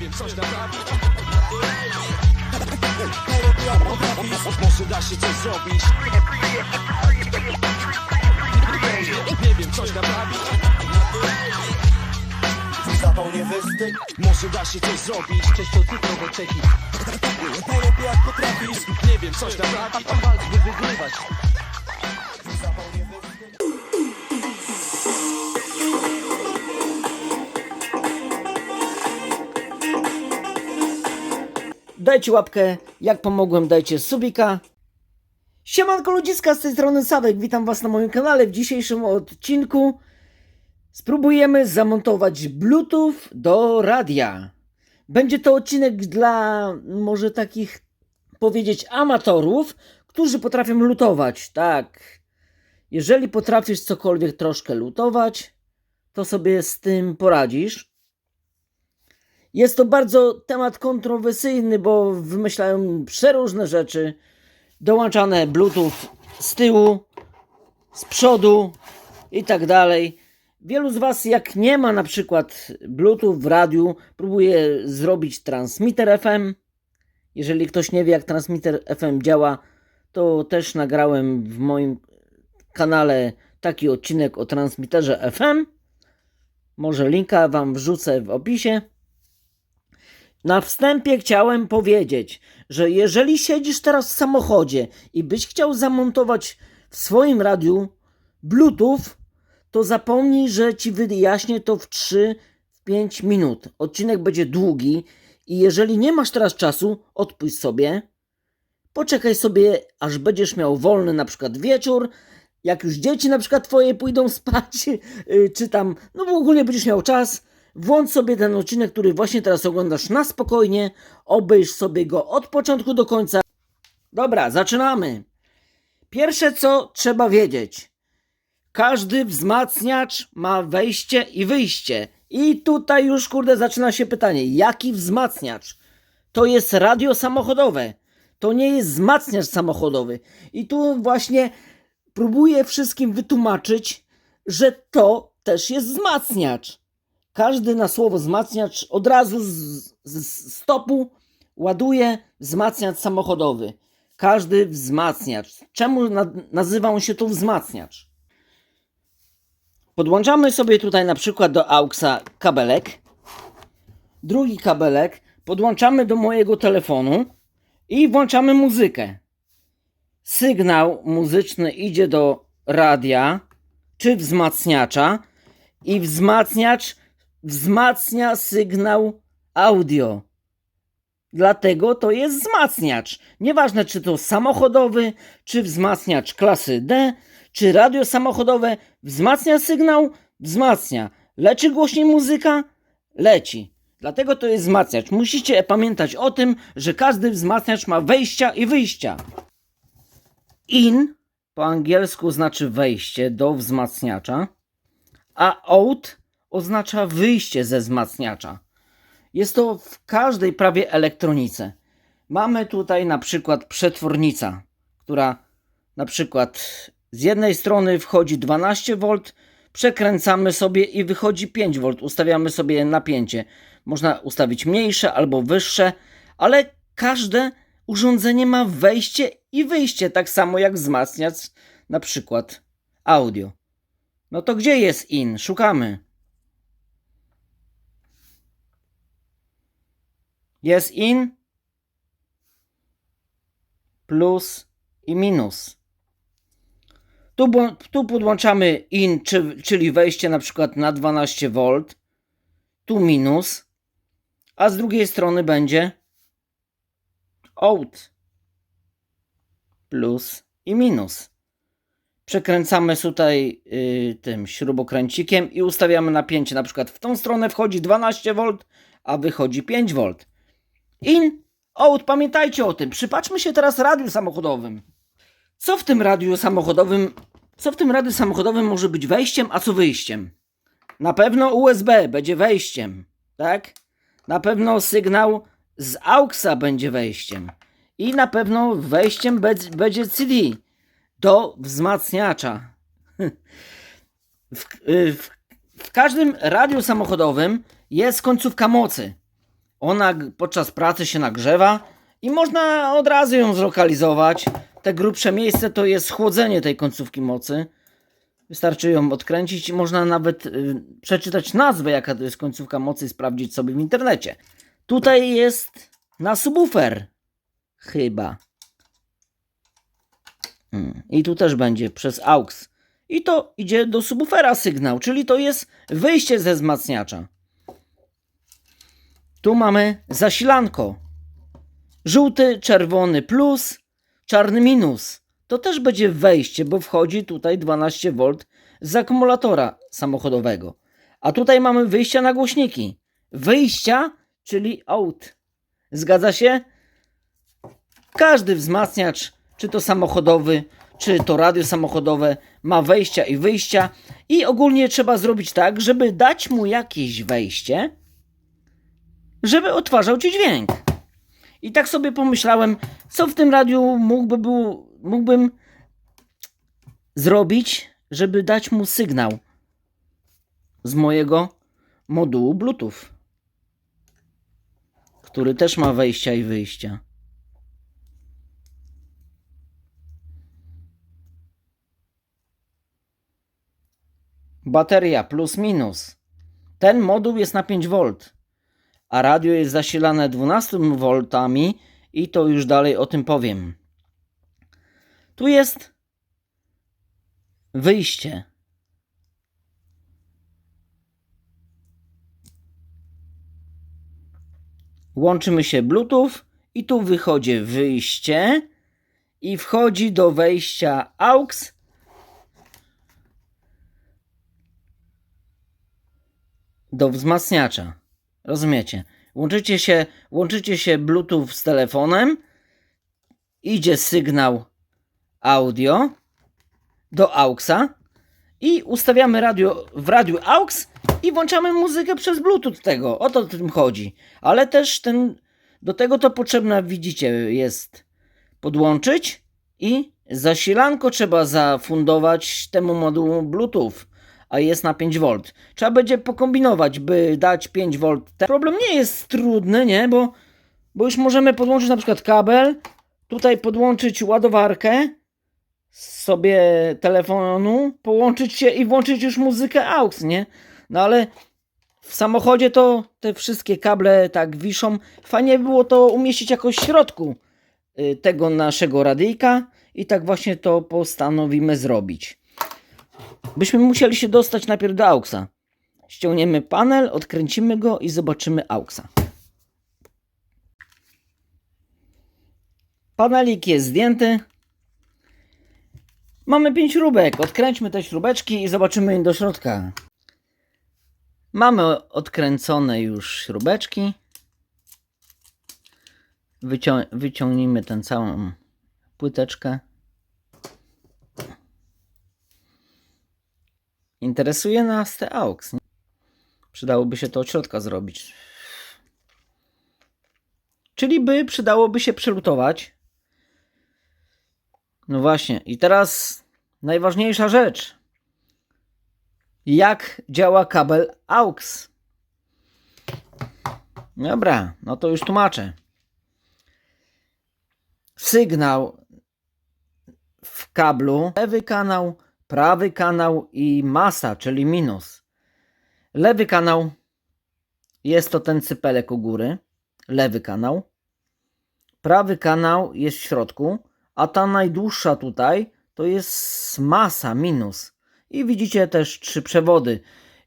wiem, coś naprawić Może da się coś zrobić Nie wiem, coś naprawić Zawał nie wysty Może da się coś zrobić. Nowe Czeki. Najlepiej jak potrafisz. Nie wiem, coś naprawić Walcz, by wygrywać. Dajcie łapkę, jak pomogłem, dajcie subika. Siemanko ludziska, z tej strony Sadek, witam was na moim kanale. W dzisiejszym odcinku spróbujemy zamontować Bluetooth do radia. Będzie to odcinek dla może takich powiedzieć amatorów, którzy potrafią lutować. Tak, jeżeli potrafisz cokolwiek troszkę lutować, to sobie z tym poradzisz. Jest to bardzo temat kontrowersyjny, bo wymyślają przeróżne rzeczy. Dołączane Bluetooth z tyłu, z przodu i tak dalej. Wielu z Was, jak nie ma na przykład Bluetooth w radiu, próbuje zrobić transmitter FM. Jeżeli ktoś nie wie, jak transmitter FM działa, to też nagrałem w moim kanale taki odcinek o transmitterze FM. Może linka Wam wrzucę w opisie. Na wstępie chciałem powiedzieć, że jeżeli siedzisz teraz w samochodzie i byś chciał zamontować w swoim radiu Bluetooth, to zapomnij, że ci wyjaśnię to w 3-5 minut. Odcinek będzie długi i jeżeli nie masz teraz czasu, odpuść sobie. Poczekaj sobie, aż będziesz miał wolny na przykład wieczór, jak już dzieci na przykład twoje pójdą spać, yy, czy tam, no w ogóle będziesz miał czas, włącz sobie ten odcinek, który właśnie teraz oglądasz na spokojnie, obejrz sobie go od początku do końca. Dobra, zaczynamy. Pierwsze co trzeba wiedzieć. Każdy wzmacniacz ma wejście i wyjście. I tutaj już kurde zaczyna się pytanie, jaki wzmacniacz? To jest radio samochodowe. To nie jest wzmacniacz samochodowy. I tu właśnie próbuję wszystkim wytłumaczyć, że to też jest wzmacniacz. Każdy na słowo wzmacniacz od razu z, z stopu ładuje wzmacniacz samochodowy. Każdy wzmacniacz. Czemu na, nazywa on się tu wzmacniacz? Podłączamy sobie tutaj na przykład do AUXa kabelek. Drugi kabelek podłączamy do mojego telefonu i włączamy muzykę. Sygnał muzyczny idzie do radia czy wzmacniacza i wzmacniacz wzmacnia sygnał audio. Dlatego to jest wzmacniacz. Nieważne czy to samochodowy, czy wzmacniacz klasy D, czy radio samochodowe, wzmacnia sygnał, wzmacnia. Leci głośniej muzyka? Leci. Dlatego to jest wzmacniacz. Musicie pamiętać o tym, że każdy wzmacniacz ma wejścia i wyjścia. In po angielsku znaczy wejście do wzmacniacza, a out oznacza wyjście ze wzmacniacza. Jest to w każdej prawie elektronice. Mamy tutaj na przykład przetwornica, która na przykład z jednej strony wchodzi 12V, przekręcamy sobie i wychodzi 5V. Ustawiamy sobie napięcie. Można ustawić mniejsze albo wyższe, ale każde urządzenie ma wejście i wyjście, tak samo jak wzmacniacz na przykład audio. No to gdzie jest in? Szukamy. Jest in, plus i minus. Tu, tu podłączamy in, czy, czyli wejście na przykład na 12V, tu minus, a z drugiej strony będzie out, plus i minus. Przekręcamy tutaj y, tym śrubokręcikiem i ustawiamy napięcie. Na przykład w tą stronę wchodzi 12V, a wychodzi 5V. In, out, pamiętajcie o tym. Przypatrzmy się teraz radiu samochodowym. Co w tym radiu samochodowym, co w tym radiu samochodowym może być wejściem, a co wyjściem? Na pewno USB będzie wejściem, tak? Na pewno sygnał z AUXa będzie wejściem. I na pewno wejściem będzie CD do wzmacniacza. W, w, w każdym radiu samochodowym jest końcówka mocy. Ona podczas pracy się nagrzewa i można od razu ją zlokalizować. Te grubsze miejsce to jest chłodzenie tej końcówki mocy. Wystarczy ją odkręcić i można nawet y, przeczytać nazwę, jaka to jest końcówka mocy i sprawdzić sobie w internecie. Tutaj jest na subwoofer. Chyba. Mm. I tu też będzie przez AUX. I to idzie do subwoofera sygnał, czyli to jest wyjście ze wzmacniacza. Tu mamy zasilanko. Żółty, czerwony plus, czarny minus. To też będzie wejście, bo wchodzi tutaj 12V z akumulatora samochodowego. A tutaj mamy wyjścia na głośniki. Wyjścia, czyli out. Zgadza się? Każdy wzmacniacz, czy to samochodowy, czy to radio samochodowe, ma wejścia i wyjścia. I ogólnie trzeba zrobić tak, żeby dać mu jakieś wejście, żeby odtwarzał ci dźwięk. I tak sobie pomyślałem, co w tym radiu mógłby był, mógłbym zrobić, żeby dać mu sygnał z mojego modułu Bluetooth, który też ma wejścia i wyjścia. Bateria plus minus. Ten moduł jest na 5V, a radio jest zasilane 12V i to już dalej o tym powiem. Tu jest wyjście. Łączymy się Bluetooth i tu wychodzi wyjście i wchodzi do wejścia AUX do wzmacniacza. Rozumiecie? Łączycie się, łączycie się Bluetooth z telefonem, idzie sygnał audio do AUXa i ustawiamy radio w radiu AUX i włączamy muzykę przez Bluetooth tego. O to tym chodzi. Ale też ten, do tego to potrzebne, widzicie, jest podłączyć i zasilanko trzeba zafundować temu modułu Bluetooth, a jest na 5V. Trzeba będzie pokombinować, by dać 5V. Ten problem nie jest trudny, nie? Bo, bo już możemy podłączyć na przykład kabel, tutaj podłączyć ładowarkę sobie telefonu, połączyć się i włączyć już muzykę AUX, nie? No ale w samochodzie to te wszystkie kable tak wiszą. Fajnie by było to umieścić jakoś w środku y, tego naszego radyjka i tak właśnie to postanowimy zrobić. Byśmy musieli się dostać najpierw do AUXa. Ściągniemy panel, odkręcimy go i zobaczymy AUXa. Panelik jest zdjęty. Mamy 5 śrubek. Odkręćmy te śrubeczki i zobaczymy do środka. Mamy odkręcone już śrubeczki. Wycią wyciągnijmy tę całą płyteczkę. Interesuje nas te AUX. Nie? Przydałoby się to od środka zrobić. Czyli by przydałoby się przelutować. No właśnie. I teraz najważniejsza rzecz. Jak działa kabel AUX? Dobra, no to już tłumaczę. Sygnał w kablu, lewy kanał, prawy kanał i masa, czyli minus. Lewy kanał jest to ten cypelek u góry, lewy kanał. Prawy kanał jest w środku, a ta najdłuższa tutaj to jest masa, minus. I widzicie też trzy przewody.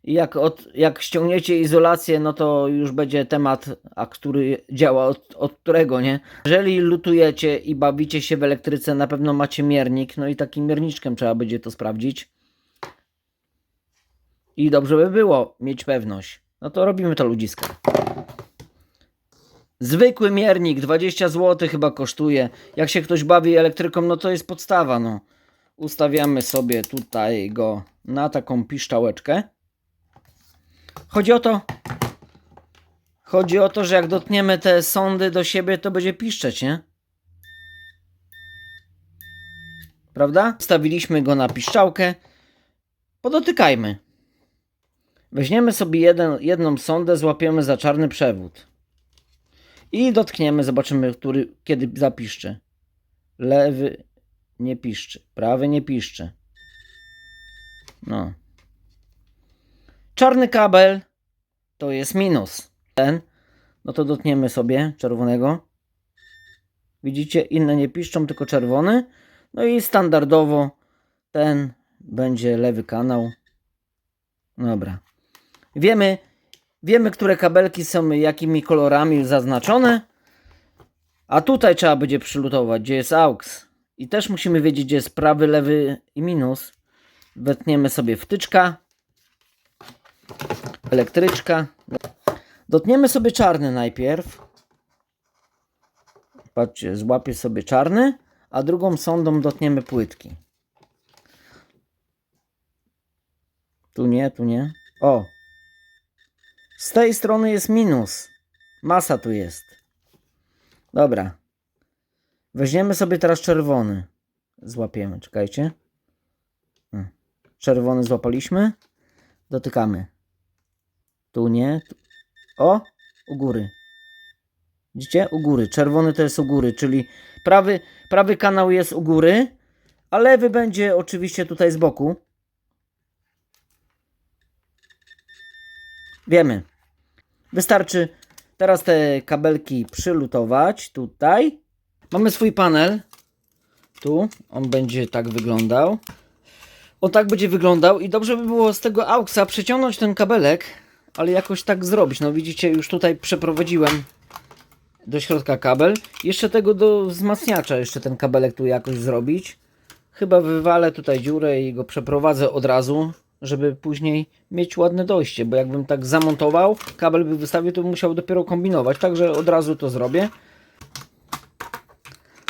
Jak, od, jak ściągniecie izolację, no to już będzie temat, a który działa od, od którego, nie? Jeżeli lutujecie i bawicie się w elektryce, na pewno macie miernik, no i takim mierniczkiem trzeba będzie to sprawdzić. I dobrze by było mieć pewność. No to robimy to ludziska. Zwykły miernik, 20 zł chyba kosztuje. Jak się ktoś bawi elektryką, no to jest podstawa, no. Ustawiamy sobie tutaj go na taką piszczałeczkę. Chodzi o to, chodzi o to, że jak dotkniemy te sądy do siebie, to będzie piszczeć, nie? Prawda? Stawiliśmy go na piszczałkę. Podotykajmy. Weźmiemy sobie jeden, jedną sondę, złapiemy za czarny przewód. I dotkniemy, zobaczymy, który, kiedy zapiszczy. Lewy nie piszczy, prawy nie piszczy. No. Czarny kabel to jest minus. Ten, no to dotkniemy sobie czerwonego. Widzicie, inne nie piszczą, tylko czerwony. No i standardowo ten będzie lewy kanał. Dobra. Wiemy, wiemy, które kabelki są jakimi kolorami zaznaczone. A tutaj trzeba będzie przylutować, gdzie jest AUX. I też musimy wiedzieć, gdzie jest prawy, lewy i minus. Wetniemy sobie wtyczka. Elektryczka. Dotniemy sobie czarny najpierw. Patrzcie, złapię sobie czarny, a drugą sondą dotniemy płytki. Tu nie, tu nie. O! Z tej strony jest minus. Masa tu jest. Dobra. Weźmiemy sobie teraz czerwony. Złapiemy, czekajcie. Hmm. Czerwony złapaliśmy. Dotykamy. Tu nie. O! U góry. Widzicie? U góry. Czerwony to jest u góry, czyli prawy, prawy kanał jest u góry, a lewy będzie oczywiście tutaj z boku. Wiemy. Wystarczy teraz te kabelki przylutować tutaj. Mamy swój panel. Tu. On będzie tak wyglądał. On tak będzie wyglądał i dobrze by było z tego AUXa przeciągnąć ten kabelek, ale jakoś tak zrobić. No widzicie, już tutaj przeprowadziłem do środka kabel. Jeszcze tego do wzmacniacza, jeszcze ten kabelek tu jakoś zrobić. Chyba wywalę tutaj dziurę i go przeprowadzę od razu, żeby później mieć ładne dojście, bo jakbym tak zamontował, kabel by wystawił, to bym musiał dopiero kombinować, także od razu to zrobię.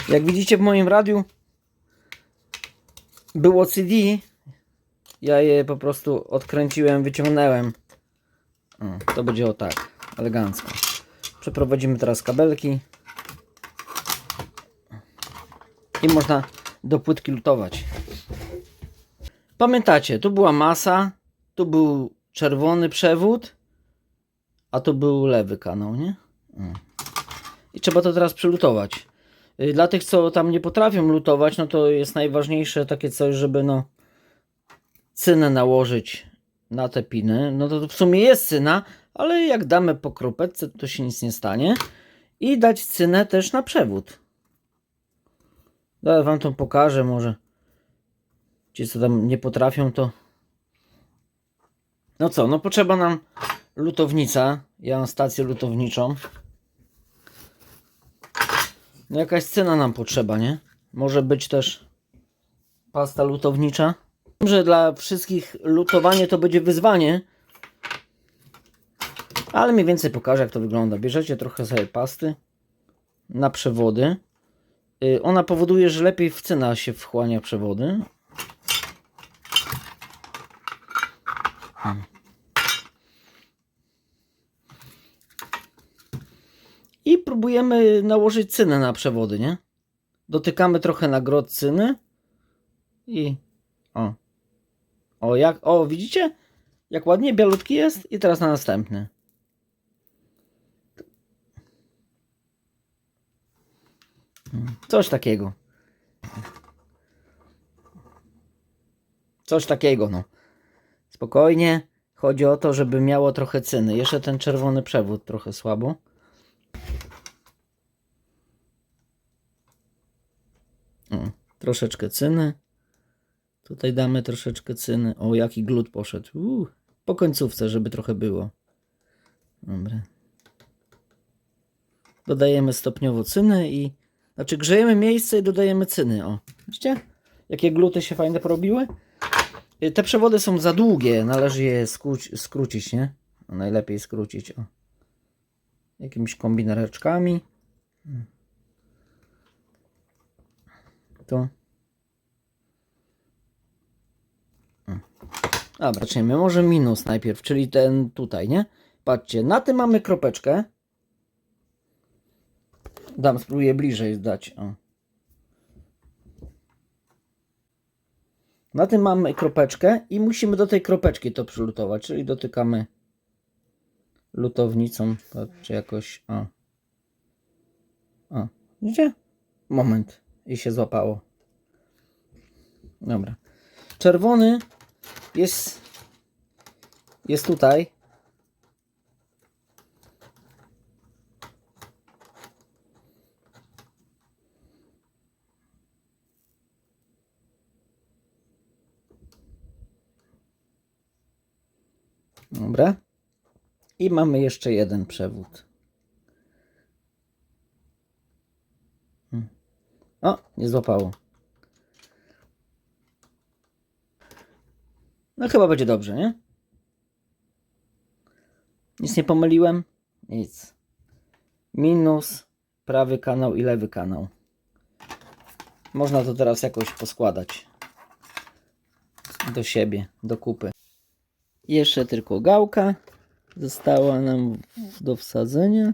Jak widzicie w moim radiu było CD, ja je po prostu odkręciłem, wyciągnąłem. To będzie o tak, elegancko. Przeprowadzimy teraz kabelki. I można do płytki lutować. Pamiętacie, tu była masa, tu był czerwony przewód, a tu był lewy kanał, nie? Mm. I trzeba to teraz przylutować. Y, Dla tych, co tam nie potrafią lutować, no to jest najważniejsze takie coś, żeby no cynę nałożyć na te piny. No to w sumie jest cyna, ale jak damy po kropeczce, to się nic nie stanie. I dać cynę też na przewód. Zaraz wam to pokażę może. Ci co tam nie potrafią to... No co, no potrzeba nam lutownica. Ja mam stację lutowniczą. No jakaś cena nam potrzeba, nie? Może być też pasta lutownicza. Że dla wszystkich lutowanie to będzie wyzwanie. Ale mniej więcej pokażę jak to wygląda. Bierzecie trochę sobie pasty na przewody. Y, Ona powoduje, że lepiej w cyna się wchłania przewody. Hmm. I próbujemy nałożyć cynę na przewody, nie? Dotykamy trochę na grot cyny i o. O, jak, o, widzicie? Jak ładnie bialutki jest i teraz na następny. Coś takiego. Coś takiego, no. Spokojnie. Chodzi o to, żeby miało trochę cyny. Jeszcze ten czerwony przewód trochę słabo. O, troszeczkę cyny. Tutaj damy troszeczkę cyny. O, jaki glut poszedł. Po końcówce, żeby trochę było. Dobra. Dodajemy stopniowo cyny i... Znaczy grzejemy miejsce i dodajemy cyny. O, widzicie? Jakie gluty się fajne porobiły? Y, Te przewody są za długie. Należy je skróci, skrócić, nie? Najlepiej skrócić. O. Jakimiś kombinereczkami. Tu. Dobra, zaczniemy. Może minus najpierw, czyli ten tutaj, nie? Patrzcie, na tym mamy kropeczkę. Dam, spróbuję bliżej dać. O. Na tym mamy kropeczkę i musimy do tej kropeczki to przylutować, czyli dotykamy lutownicą, patrzcie jakoś, o. O, widzicie? Moment. I się złapało. Dobra. Czerwony jest jest tutaj. Dobra. I mamy jeszcze jeden przewód. Hmm. O, nie złapało. No chyba będzie dobrze, nie? Nic nie pomyliłem? Nic. Minus prawy kanał i lewy kanał. Można to teraz jakoś poskładać. Do siebie, do kupy. Jeszcze tylko gałka została nam do wsadzenia.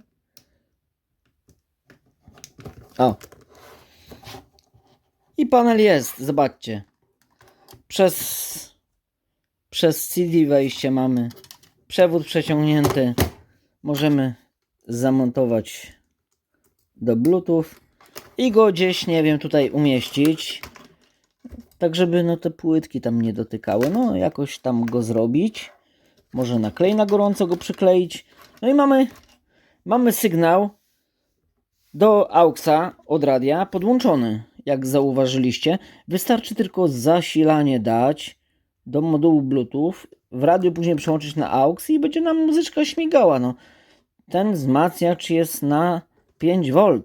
O. I panel jest, zobaczcie. Przez przez CD wejście mamy przewód przeciągnięty. Możemy zamontować do Bluetooth i go gdzieś, nie wiem, tutaj umieścić. Tak, żeby no te płytki tam nie dotykały. No, jakoś tam go zrobić. Może na klej na gorąco go przykleić. No i mamy, mamy sygnał do AUXa od radia podłączony. Jak zauważyliście, wystarczy tylko zasilanie dać do modułu Bluetooth, w radiu później przełączyć na AUX i będzie nam muzyczka śmigała. No. Ten wzmacniacz jest na 5V,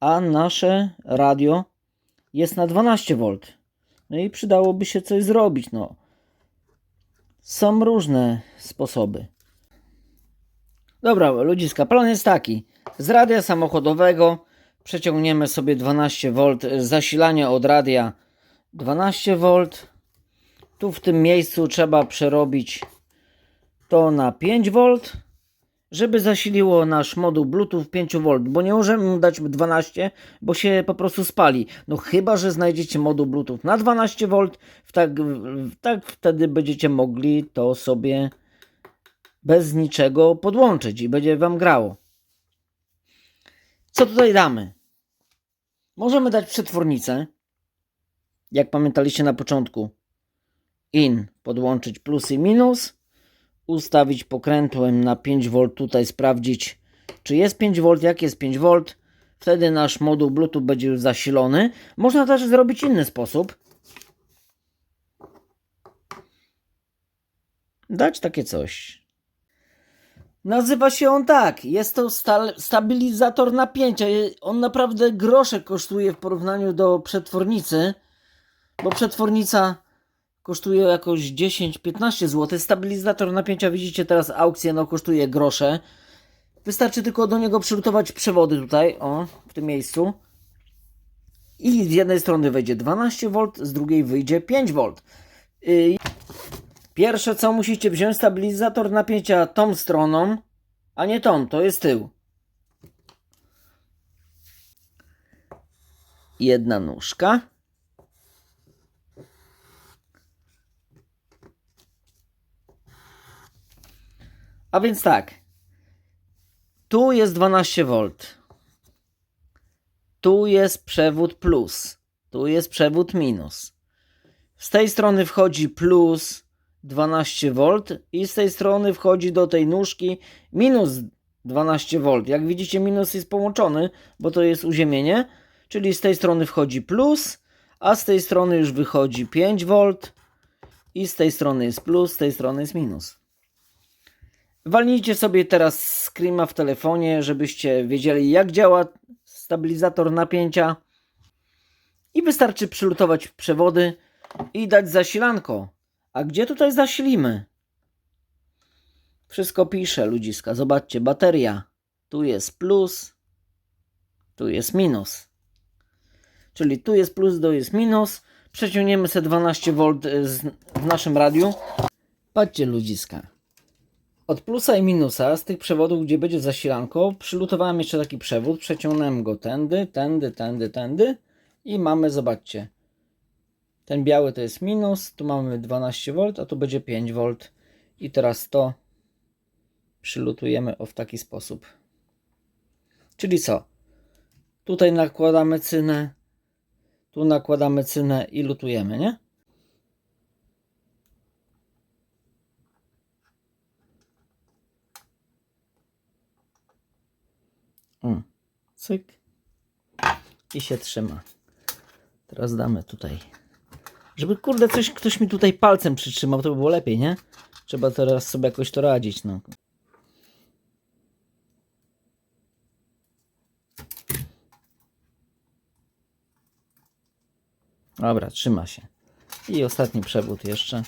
a nasze radio jest na 12V. No i przydałoby się coś zrobić. No. Są różne sposoby. Dobra, ludziska, plan jest taki. Z radia samochodowego przeciągniemy sobie 12V, zasilanie od radia 12V. Tu w tym miejscu trzeba przerobić to na 5V, żeby zasiliło nasz moduł Bluetooth 5V, bo nie możemy mu dać 12, bo się po prostu spali. No chyba, że znajdziecie moduł Bluetooth na 12V, w tak, tak wtedy będziecie mogli to sobie bez niczego podłączyć i będzie Wam grało. Co tutaj damy? Możemy dać przetwornicę, jak pamiętaliście na początku in, podłączyć plus i minus, ustawić pokrętłem na 5V, tutaj sprawdzić czy jest 5V, jak jest 5V, wtedy nasz moduł Bluetooth będzie już zasilony. Można też zrobić inny sposób. Dać takie coś. Nazywa się on tak. Jest to stabilizator napięcia. On naprawdę grosze kosztuje w porównaniu do przetwornicy, bo przetwornica kosztuje jakoś 10-15 zł. Stabilizator napięcia, widzicie teraz aukcję, no kosztuje grosze. Wystarczy tylko do niego przylutować przewody tutaj, o, w tym miejscu. I z jednej strony wejdzie 12V, z drugiej wyjdzie 5V. Y, Pierwsze co musicie wziąć stabilizator napięcia tą stroną, a nie tą, to jest tył. Jedna nóżka. A więc tak. Tu jest 12V. Tu jest przewód plus. Tu jest przewód minus. Z tej strony wchodzi plus 12V i z tej strony wchodzi do tej nóżki minus 12V. Jak widzicie, minus jest połączony, bo to jest uziemienie, czyli z tej strony wchodzi plus, a z tej strony już wychodzi 5V i z tej strony jest plus, z tej strony jest minus. Walnijcie sobie teraz screama w telefonie, żebyście wiedzieli jak działa stabilizator napięcia i wystarczy przylutować przewody i dać zasilanko. A gdzie tutaj zasilimy? Wszystko pisze, ludziska. Zobaczcie, bateria. Tu jest plus, tu jest minus. Czyli tu jest plus, tu jest minus. Przeciągniemy sobie 12V z- w naszym radiu. Patrzcie, ludziska. Od plusa i minusa z tych przewodów, gdzie będzie zasilanko, przylutowałem jeszcze taki przewód, przeciągnąłem go tędy, tędy, tędy, tędy i mamy, zobaczcie, ten biały to jest minus, tu mamy 12V, a tu będzie 5V. I teraz to przylutujemy o w taki sposób. Czyli co? Tutaj nakładamy cynę. Tu nakładamy cynę i lutujemy, nie? Cyk. I się trzyma. Teraz damy tutaj. Żeby kurde coś ktoś mi tutaj palcem przytrzymał, to by było lepiej, nie? Trzeba teraz sobie jakoś to radzić, no. Dobra, trzyma się. I ostatni przewód jeszcze.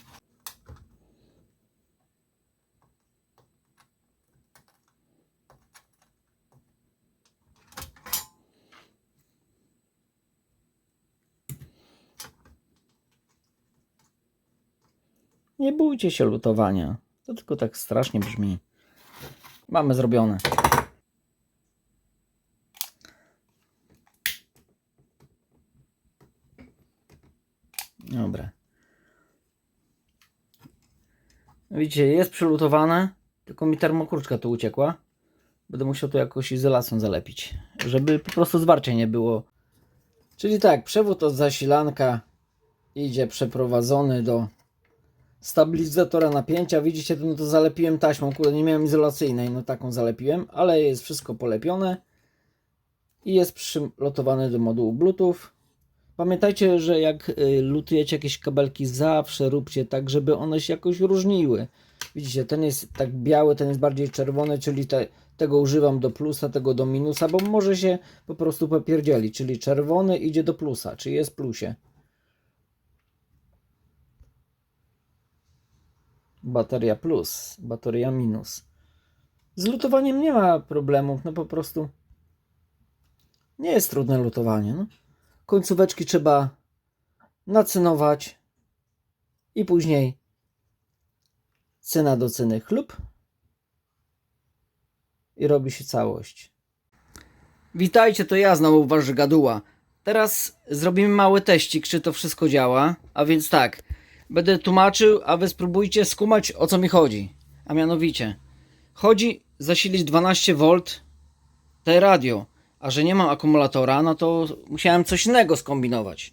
Nie bójcie się lutowania. To tylko tak strasznie brzmi. Mamy zrobione. Dobra. Widzicie, jest przylutowane, tylko mi termokruczka tu uciekła. Będę musiał to jakoś izolacją zalepić, żeby po prostu zwarcia nie było. Czyli tak, przewód od zasilanka idzie przeprowadzony do stabilizatora napięcia. Widzicie, no to zalepiłem taśmą, kurde, nie miałem izolacyjnej, no taką zalepiłem, ale jest wszystko polepione i jest przylotowany do modułu Bluetooth. Pamiętajcie, że jak y, lutujecie jakieś kabelki, zawsze róbcie tak, żeby one się jakoś różniły. Widzicie, ten jest tak biały, ten jest bardziej czerwony, czyli te, tego używam do plusa, tego do minusa, bo może się po prostu popierdzieli, czyli czerwony idzie do plusa, czyli jest plusie. Bateria plus, bateria minus. Z lutowaniem nie ma problemów, no po prostu nie jest trudne lutowanie. No. Końcóweczki trzeba nacynować i później cyna do cyny chlub i robi się całość. Witajcie, to ja znowu wasz gaduła. Teraz zrobimy mały teścik, czy to wszystko działa. A więc tak, będę tłumaczył, a wy spróbujcie skumać o co mi chodzi. A mianowicie, chodzi zasilić 12V te radio, a że nie mam akumulatora, no to musiałem coś innego skombinować.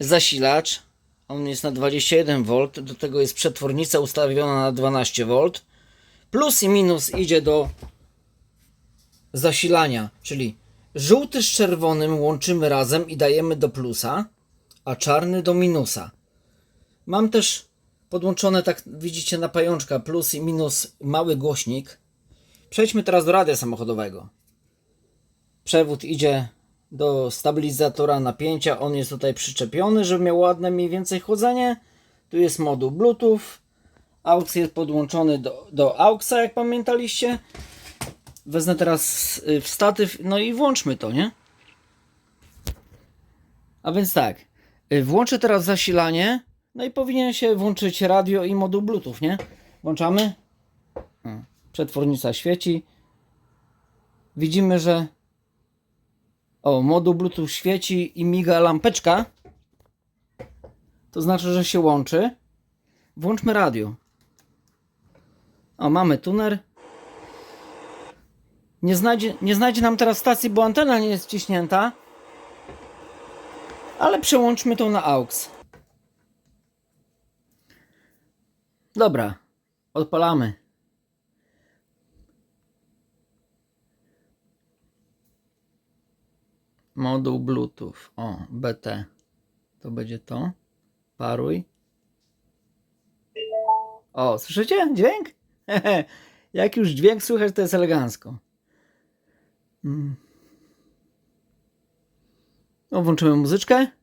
Zasilacz, on jest na 21V, do tego jest przetwornica ustawiona na 12V. Plus i minus idzie do zasilania, czyli żółty z czerwonym łączymy razem i dajemy do plusa, a czarny do minusa. Mam też podłączone, tak widzicie, na pajączka plus i minus mały głośnik. Przejdźmy teraz do radia samochodowego. Przewód idzie do stabilizatora napięcia. On jest tutaj przyczepiony, żeby miał ładne mniej więcej chłodzenie. Tu jest moduł Bluetooth. AUX jest podłączony do, do AUXa, jak pamiętaliście. Wezmę teraz y, w statyw, no i włączmy to, nie? A więc tak, y, włączę teraz zasilanie, no i powinien się włączyć radio i moduł Bluetooth, nie? Włączamy. Przetwornica świeci. Widzimy, że o, moduł Bluetooth świeci i miga lampeczka. To znaczy, że się łączy. Włączmy radio. O, mamy tuner. Nie znajdzie, nie znajdzie nam teraz stacji, bo antena nie jest wciśnięta. Ale przełączmy to na AUX. Dobra, odpalamy. Moduł Bluetooth. O, BT. To będzie to. Paruj. O, słyszycie dźwięk? Jak już dźwięk słychać, to jest elegancko. Mm. O, włączymy muzyczkę.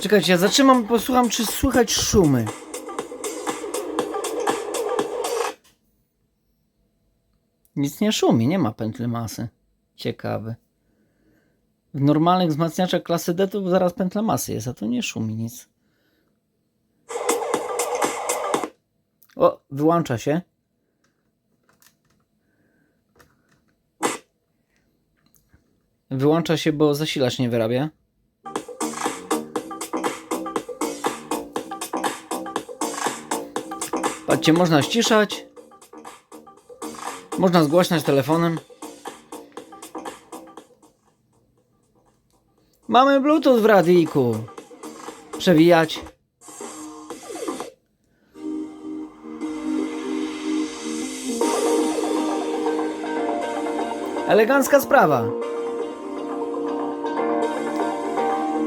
Czekajcie, ja zatrzymam, posłucham, czy słychać szumy. Nic nie szumi, nie ma pętli masy. Ciekawe. W normalnych wzmacniaczach klasy D to zaraz pętla masy jest, a to nie szumi nic. O, wyłącza się. Wyłącza się, bo zasilacz nie wyrabia. Patrzcie, można ściszać. Można zgłaśniać telefonem. Mamy Bluetooth w radiku. Przewijać. Elegancka sprawa.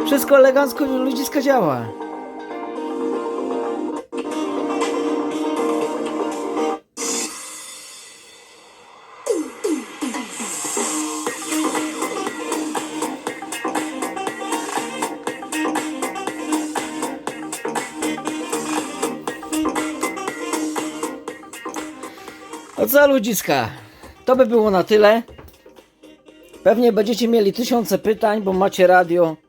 Wszystko elegancko ludziska działa. No co ludziska, to by było na tyle. Pewnie będziecie mieli tysiące pytań, bo macie radio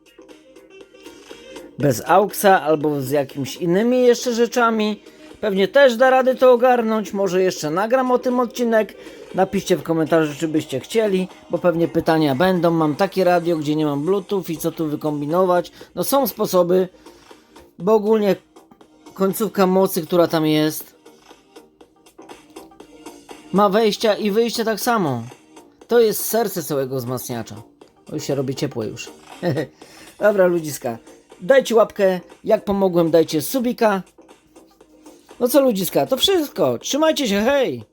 bez AUXa albo z jakimiś innymi jeszcze rzeczami. Pewnie też da rady to ogarnąć. Może jeszcze nagram o tym odcinek. Napiszcie w komentarzu, czy byście chcieli, bo pewnie pytania będą. Mam takie radio, gdzie nie mam Bluetooth i co tu wykombinować. No są sposoby, bo ogólnie końcówka mocy, która tam jest, ma wejścia i wyjścia tak samo. To jest serce całego wzmacniacza. Oj, się robi ciepło już. Dobra, ludziska. Dajcie łapkę. Jak pomogłem, dajcie subika. No co, ludziska, to wszystko. Trzymajcie się, hej!